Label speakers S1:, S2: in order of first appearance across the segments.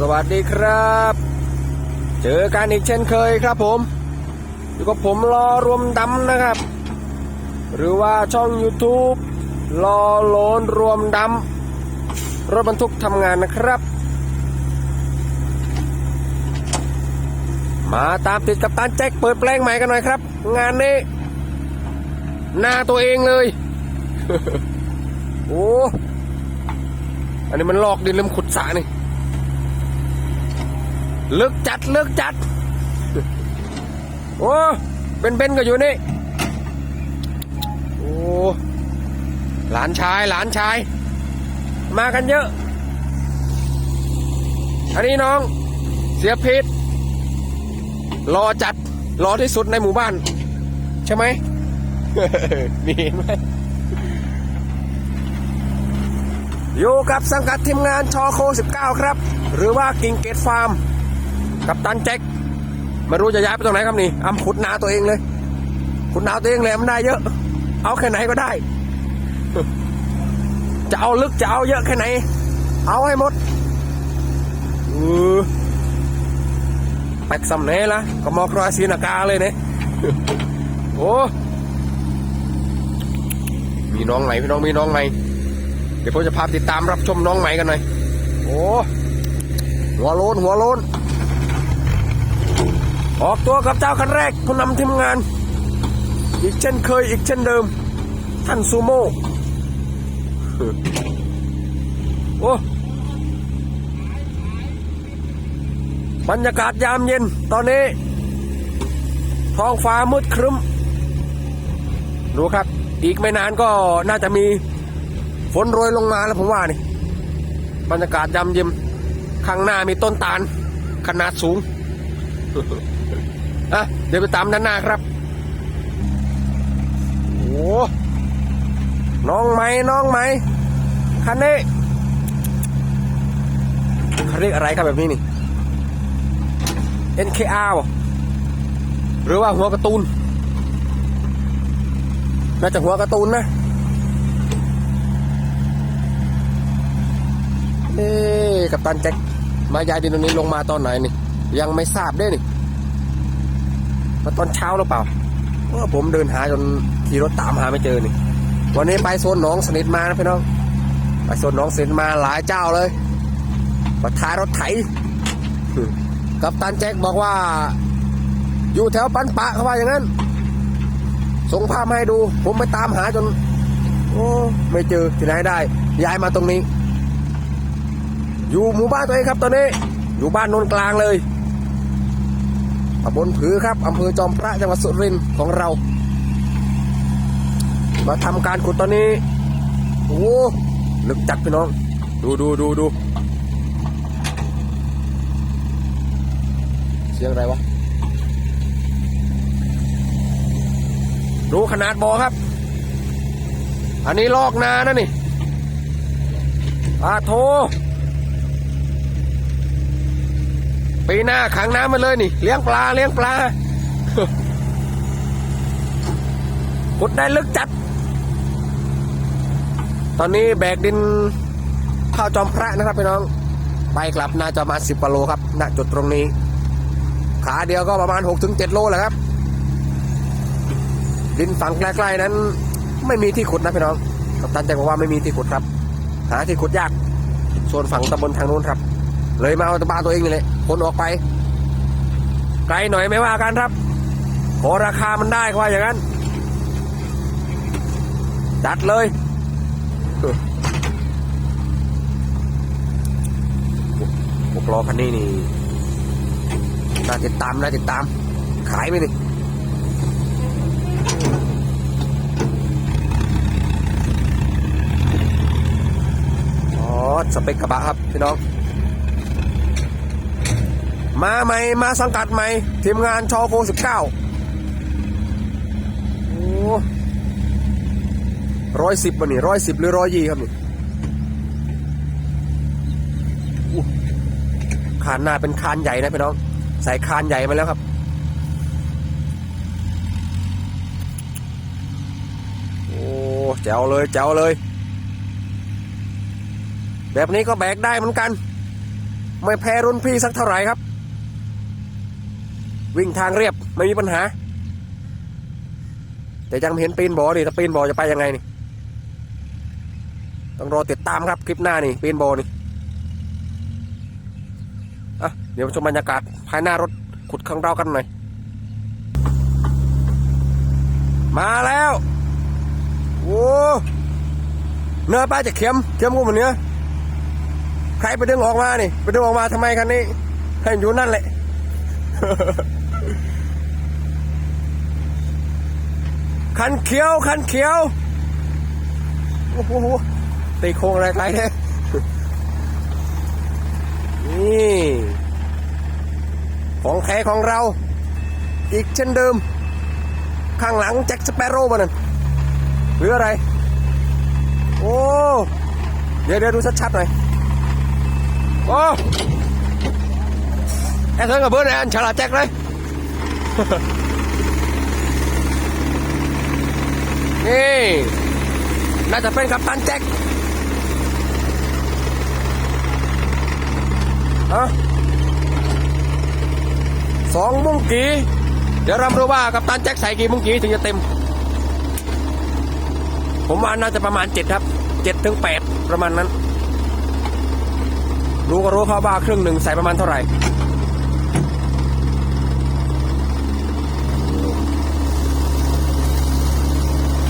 S1: สวัสดีครับ เจอกันอีกเช่นเคยครับผม อยู่กับผมรอรวมดำนะครับ หรือว่าช่อง YouTube รอโลนรวมดำรถบรรทุกทำงานนะครับ มาตามติดกับตันแจ็คเปิดแปลงใหม่กันหน่อยครับ งานนี้ หน้าตัวเองเลย โอ้ อันนี้มันลอกดินเริ่มขุดสระนี่ ลิกจัดเลิกจัด โอ้ เป็นเบนก็อยู่นี่ โอ้ หลานชายหลานชาย มากันเยอะ อันนี้น้อง เสียพชรรอจัดรอที่สุดในหมู่บ้าน ใช่ไหมนี่เห็นไหมอยู่กับสังกัดทีมงานชอโค 19 ครับ หรือว่ากิ่งเกตฟาร์ม กับตันแจ็คไม่รู้จะย้ายไปตรงไหนครับนี่อำขุดนาตัวเองเลย ขุดนาตัวเองเลยมันได้เยอะ เอาแค่ไหนก็ได้ จะเอาลึกจะเอาเยอะแค่ไหน เอาให้หมดเออแปกสำเนละก็มอกรอยสีนากาเลยเนี่ยโอ้มีน้องไหนพี่น้องมีน้องไหนเดี๋ยวผมจะพาติดตามรับชมน้องใหม่กันหน่อยโอ้หัวโลนหัวโลน ออกตัวกับเจ้าคันแรกผู้นำทีมงาน อีกเช่นเคยอีกเช่นเดิม ท่านซูโม่โอ้บรรยากาศยามเย็นตอนนี้ ท้องฟ้ามืดครึ้ม ดูครับ อีกไม่นานก็น่าจะมีฝนโรยลงมาแล้วผมว่านี่ บรรยากาศยามเย็นข้างหน้ามีต้นตาลขนาดสูง อะเดี๋ยวไปตามด้านหน้าครับโอ้น้องไหมน้องไหมคันนี้เขาเรียกอะไรครับแบบนี้นี่ NKR หรือว่าหัวกร์ตูนน่าจะหัวกร์ตูนนะเอ๊กับตันแจ็คมายายดินตรงนี้ลงมาตอนไหนนี่ ยังไม่ทราบเด้นี่ มาตอนเช้าหรือเปล่าเพราะว่าผมเดินหาจนขี่รถตามหาไม่เจอนี่ วันนี้ไปโซนหนองสนิทมานะพี่น้อง ไปโซนหนองสนิทมาหลายเจ้าเลยมาท้ายรถไถกับตันแจ็คบอกว่า อยู่แถวปันปะเขาว่าอย่างนั้น ส่งภาพมาให้ดู ผมไปตามหาจน โอ้ไม่เจอที่ไหนได้ ย้ายมาตรงนี้ อยู่หมู่บ้านตัวเองครับตอนนี้ อยู่บ้านโนนกลางเลย ตำบลผือครับอำเภอจอมพระจังหวัดสุรินทร์ของเรา มาทำการขุดตอนนี้ โอ้ลึกจัดพี่น้อง ดูดูดูดูเสียงอะไรวะ ดูขนาดบ่อครับ อันนี้ลอกนานะนี่อาโท ปีหน้าขังน้ำมาเลยนี่ เลี้ยงปลาเลี้ยงปลาขุดได้ลึกจัด ตอนนี้แบกดินเข้าจอมพระนะครับพี่น้อง ไปกลับน่าจะมาสิบกิโลครับณจุดตรงนี้ ขาเดียวก็ประมาณ6กถึงเจ็ดโลแหละครับ ดินฝั่งใกล้ๆนั้น ไม่มีที่ขุดนะพี่น้องกัปตันแจ้งบอกว่าไม่มีที่ขุดครับ หาที่ขุดยาก ส่วนฝั่งตำบลทางนู้นครับ เลยมาเอาตะบาตัวเองนี่แหละ คนออกไป ไกลหน่อยไม่ว่ากันครับ ขอราคามันได้ก็ว่าอย่างนั้น จัดเลยหกล้อคันนี้นี่น่าติดตามน่าติดตาม ขายไหมนี่อ๋อสเปคกระบะครับพี่น้อง มาใหม่มาสังกัดใหม่ทีมงานชอโคสิบเก้าโอ้ร้อยสิบวันนี้ร้อยสิบหรือร้อยยี่ครับนี่คานหน้าเป็นคานใหญ่นะพี่น้อง ใส่คานใหญ่มาแล้วครับโอ้แจ๋วเลยแจ๋วเลย แบบนี้ก็แบกได้เหมือนกัน ไม่แพ้รุ่นพี่สักเท่าไหร่ครับ วิ่งทางเรียบไม่มีปัญหา แต่ยังไม่เห็นปีนบ่อดิถ้าปีนบ่อจะไปยังไงนี่ต้องรอติดตามครับคลิปหน้านี่ปีนบ่อนี่อะเดี๋ยวชมบรรยากาศภายหน้ารถขุดของเรากันหน่อยมาแล้วโอ้เนื้อปลาจะเข็มเข็มกูเหมือนเนื้อใครไปดึงออกมานี่ ไปดึงออกมาทำไมคันนี้ให้อยู่นั่นแหละ คันเขียว คันเขียว โอ้โห ตีโค้งอะไรไกลเนี่ยนี่ ของแท้ของเรา อีกเช่นเดิม ข้างหลังแจ็คสเปโร่มานั่นหรืออะไร โอ้ เดี๋ยวเดี๋ยวดูชัดๆหน่อย โอ้แอสเซนกับเบิร์ดแอนฉลาดแจ็คเลย นี่น่าจะเป็นกัปตันแจ็คฮะสองมุ้งกีเดี๋ยวเรามาดูว่ากัปตันแจ็คใส่กี่มุ้งกีถึงจะเต็ม ผมว่าน่าจะประมาณเจ็ดครับเจ็ดถึงแปดประมาณนั้น รู้ก็รู้เขาว่าครึ่งหนึ่งใส่ประมาณเท่าไหร่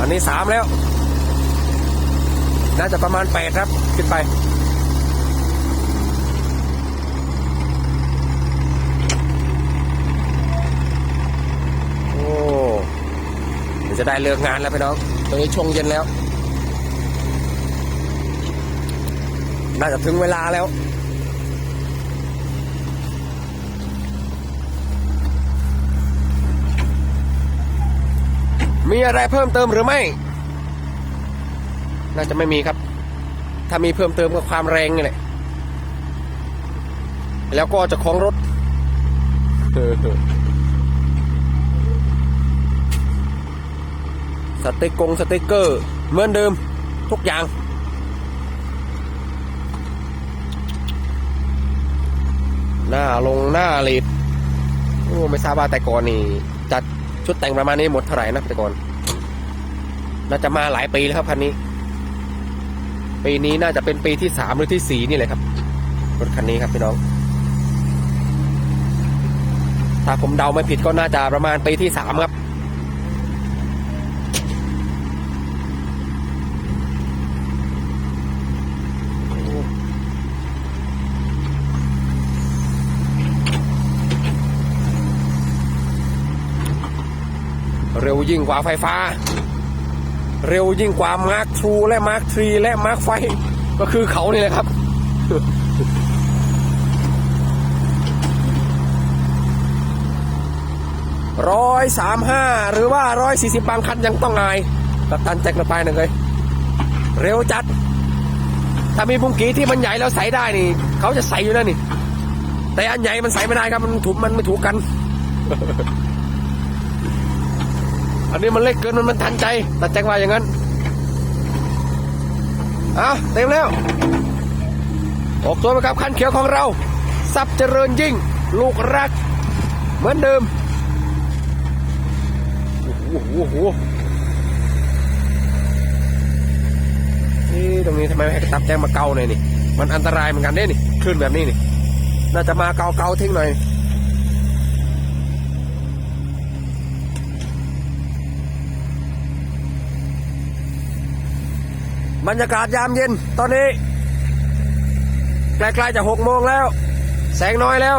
S1: อันนี้สามแล้ว น่าจะประมาณแปดครับ ขึ้นไป โอ้เดี๋ยวจะได้เลิกงานแล้วพี่น้องตอนนี้ชงเย็นแล้ว น่าจะถึงเวลาแล้ว มีอะไรเพิ่มเติมหรือไม่ น่าจะไม่มีครับ ถ้ามีเพิ่มเติมก็ความแรงนี่แหละ แล้วก็จะของรถสติกกงสติกเกอร์ เหมือนเดิม ทุกอย่างหน้าลงหน้าลีดโอ้ไม่ทราบว่าแต่ก่อนนี่จัด ชุดแต่งประมาณนี้หมดเท่าไหร่นะแต่ก่อนน่าจะมาหลายปีแล้วครับคันนี้ ปีนี้น่าจะเป็นปีที่สามหรือที่สี่นี่เลยครับรถคันนี้ครับพี่น้อง ถ้าผมเดาไม่ผิดก็น่าจะประมาณปีที่สามครับ เร็วยิ่งกว่าไฟฟ้า เร็วยิ่งกว่ามาร์คทูและมาร์คทรีและมาร์คไฟ ก็คือเขานี่แหละครับ ร้อยสามห้าหรือว่าร้อยสี่สิบบางคันยังต้องอายกับตันแจ็คกระไปหนึ่งเลย เร็วจัด ถ้ามีบุ้งกีที่มันใหญ่แล้วใส่ได้นี่ เขาจะใส่อยู่นั่นนี่ แต่อันใหญ่มันใส่ไม่ได้ครับ มันถูกมันไม่ถูกกัน อันนี้มันเล็กเกินมันมันทันใจตัดแจ้งว่าอย่างนั้นอะเต็มแล้วออกตัวไปกับคันเขียวของเราซับเจริญยิ่ง ลูกรัก เหมือนเดิมโอ้โหโอ้โหนี่ตรงนี้ทำไมไม่ให้ตับแจ้งมาเกาหน่อยนี่ มันอันตรายเหมือนกันเด้นี่คลื่นแบบนี้นี่ น่าจะมาเกาเกาทิ้งหน่อย บรรยากาศยามเย็นตอนนี้ใกล้ๆจะหกโมงแล้ว แสงน้อยแล้ว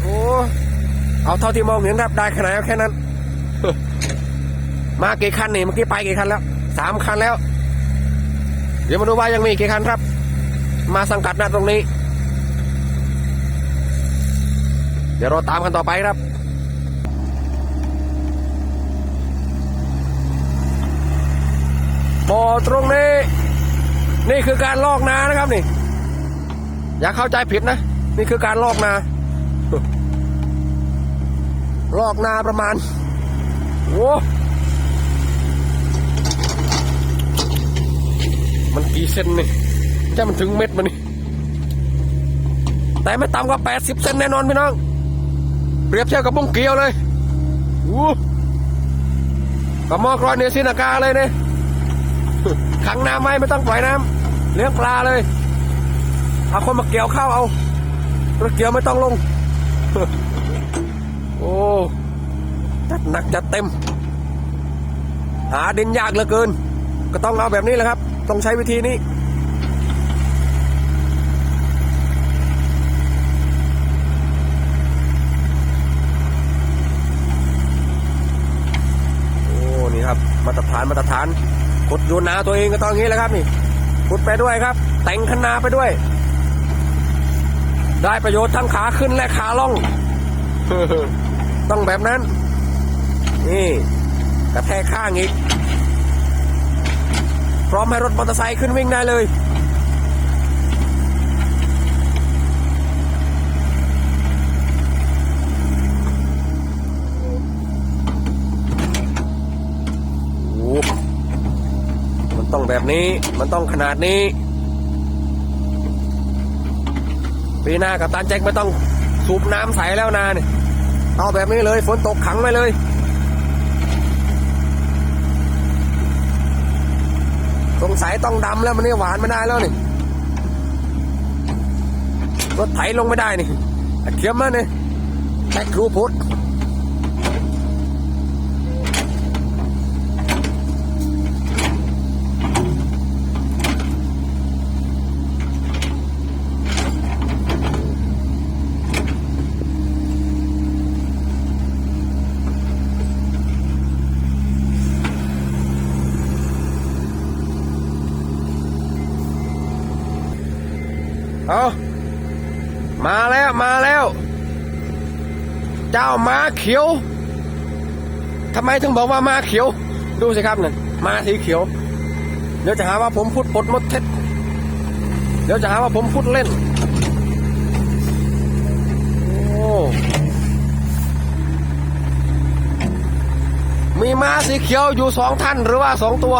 S1: โอ้เอาเท่าที่มองเห็นครับได้ขนาดแค่นั้น มากี่คันนี่เมื่อกี้ไปกี่คันแล้วสามคันแล้ว เดี๋ยวมาดูว่ายังมีกี่คันครับ มาสังกัดนะตรงนี้ เดี๋ยวเราตามกันต่อไปครับ บ่อตรงนี้ นี่คือการลอกนานะครับนี่ อย่าเข้าใจผิดนะ นี่คือการลอกนา ลอกนาประมาณโอ้มันกี่เซนนี่จะมันถึงเม็ดมันนี่แต่ไม่ต่ำกว่า80เซนแน่นอนพี่น้อง เปรียบเทียบกับบุ้งเกียวเลยอู้กับมอกรอยเนซินากาเลยเนี่ย ขังน้ำไว้ไม่ต้องปล่อยน้ำเลี้ยงปลาเลยเอาคนมาเกี่ยวข้าวเอารถเกี่ยวไม่ต้องลง โอ้จัดหนักจัดเต็ม หาดินยากเหลือเกิน ก็ต้องเอาแบบนี้แหละครับ ต้องใช้วิธีนี้โอ้นี่ครับ มาตรฐานมาตรฐาน ขุดยนนาตัวเองก็ต้องนี้แหละครับนี่ขุดไปด้วยครับ แต่งคนาไปด้วย ได้ประโยชน์ทั้งขาขึ้นและขาล่อง ต้องแบบนั้น นี่กระแทกข้างอีก พร้อมให้รถมอเตอร์ไซค์ขึ้นวิ่งได้เลย โอ้โห มันต้องแบบนี้ มันต้องขนาดนี้ ปีหน้ากับตันแจ็คไม่ต้องสูบน้ำใสแล้วนาเนี่ยเอาแบบนี้เลยฝนตกขังไว้เลยสงสัยต้องดำแล้วมันนี่หวานไม่ได้แล้วนี่รถไถลงไม่ได้นี่เขียมมาเนี่ยแท็กครูพุทธ เอามาแล้วมาแล้ว เจ้า ม้าเขียวทำไมถึงบอกว่าม้าเขียว ดูสิครับนั่นม้าสีเขียว เดี๋ยวจะหาว่าผมพูดปดมดเท็จเดี๋ยวจะหาว่าผมพูดเล่น โอ้มีม้าสีเขียวอยู่สองท่านหรือว่าสองตัว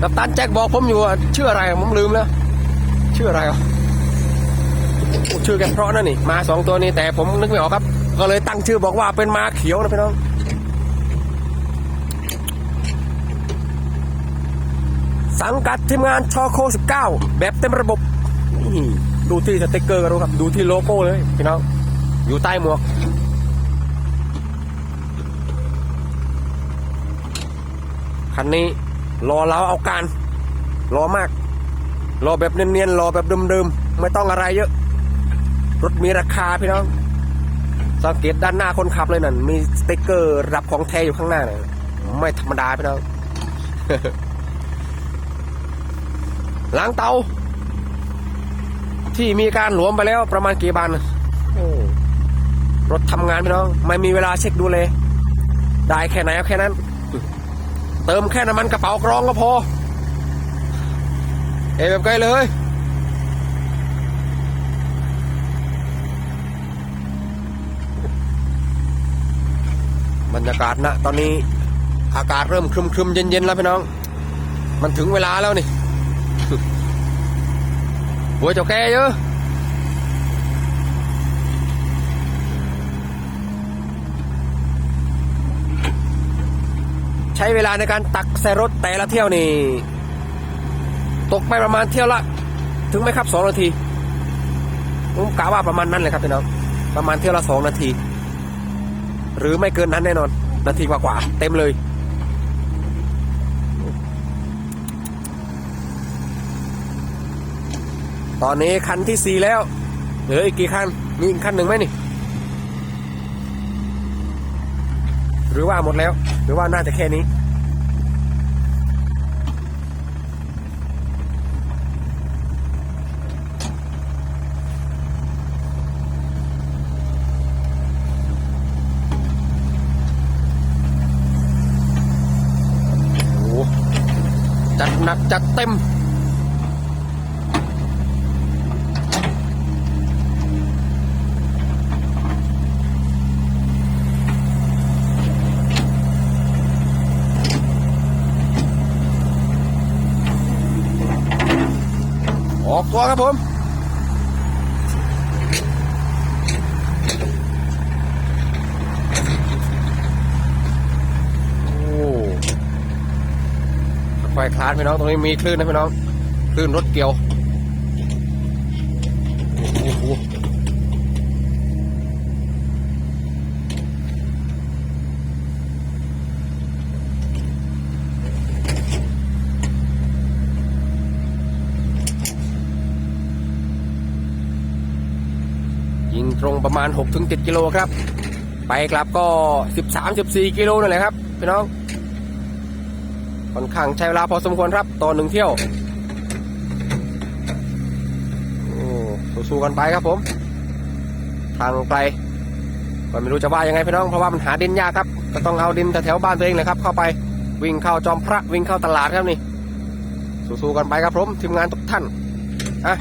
S1: กัปตันแจ็คบอกผมอยู่ชื่ออะไรผมลืมแล้วชื่ออะไรอะโอ้ชื่อแกเพราะนั่นนี่มาสองตัวนี้แต่ผมนึกไม่ออกครับ ก็เลยตั้งชื่อบอกว่าเป็นมาเขียวนะพี่น้องสังกัดทีมงานชอโค 19 แบบเต็มระบบดูที่สติกเกอร์ก็รู้ครับ ดูที่โลโก้เลยพี่น้อง อยู่ใต้หมวก คันนี้รอเราเอาการ รอมาก รอแบบเนียนๆ รอแบบเดิมๆ ไม่ต้องอะไรเยอะ รถมีราคาพี่น้อง สังเกตด้านหน้าคนขับเลยนั่นมีสติ๊กเกอร์รับของแท้อยู่ข้างหน้าเลยไม่ธรรมดาพี่น้องล้างเตา ที่มีการหลวมไปแล้วประมาณกี่บันรถทำงานพี่น้อง ไม่มีเวลาเช็คดูเลย ได้แค่ไหนเอาแค่นั้น เติมแค่น้ำมันกระเป๋ากรองก็พอ เอแบบไกลเลย บรรยากาศนะตอนนี้อากาศเริ่มครึมๆเย็นๆแล้วพี่น้อง มันถึงเวลาแล้วนี่หัวเจ้าแกเยอะใช้เวลาในการตักใส่รถแต่ละเที่ยวนี่ ตกไปประมาณเที่ยวละ ถึงไหมครับสองนาทีผมกะว่าประมาณนั้นเลยครับพี่น้องประมาณเที่ยวละสองนาที หรือไม่เกินนั้นแน่นอน นาทีกว่าๆเต็มเลย ตอนนี้คันที่สี่แล้ว เหลืออีกกี่คัน มีอีกคันหนึ่งไหมนี่ หรือว่าหมดแล้ว หรือว่าน่าจะแค่นี้ โอ้โหจัด หนักจัดเต็ม ออกตัวครับผม อยคลานพี่น้องตรงนี้มีคลื่นนะพี่น้องคลื่นรถเกี่ยวโอ้โหยิงตรงประมาณ 6-7 กิโลครับ ไปกลับก็ 13-14 กิโลนั่นแหละครับพี่น้อง ค่อนข้างใช้เวลาพอสมควรครับต่อหนึ่งเที่ยวโอ้สู้ๆกันไปครับผม ทางไกลก็ไม่รู้จะว่ายังไงพี่น้องเพราะว่ามันหาดินยากครับ ก็ต้องเอาดินแถวบ้านตัวเองเลยครับ เข้าไปวิ่งเข้าจอมพระวิ่งเข้าตลาดครับนี่ สู้ๆกันไปครับผมทีมงานทุกท่านอะ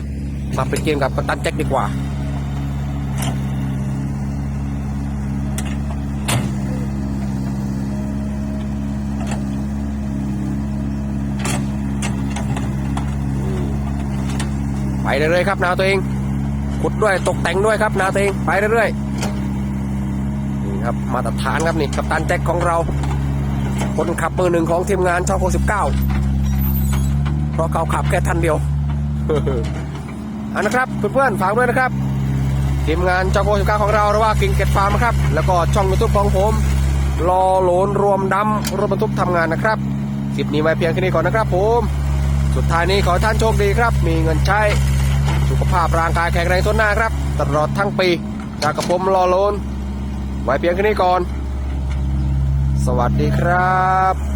S1: มาเป็นเกมกับกัปตันแจ็คดีกว่า เรื่อยๆครับนาตัวเองขุดด้วยตกแต่งด้วยครับนาตัวเองไปเรื่อยๆนี่ครับมาตรฐานครับนี่กัปตันแจ็คของเรา คนขับมือหนึ่งของทีมงานช่อง69เพราะเขาขับแค่ทันเดียวอันนะครับเพื่อนๆฝากด้วยนะครับทีมงานจองโก19ของเราหรือว่ากิงเกตฟาร์มนะครับ แล้วก็ช่องยูทูบของผมรอโหลนรวมดำรถบรรทุกทำงานนะครับคลิปนี้ไว้เพียงแค่นี้ก่อนนะครับผม สุดท้ายนี้ขอท่านโชคดีครับ มีเงินใช้ สุขภาพร่างกายแข็งแรงทนหน้าครับ ตลอดทั้งปีจากกระผมรอโลนไว้เพียงแค่นี้ก่อน สวัสดีครับ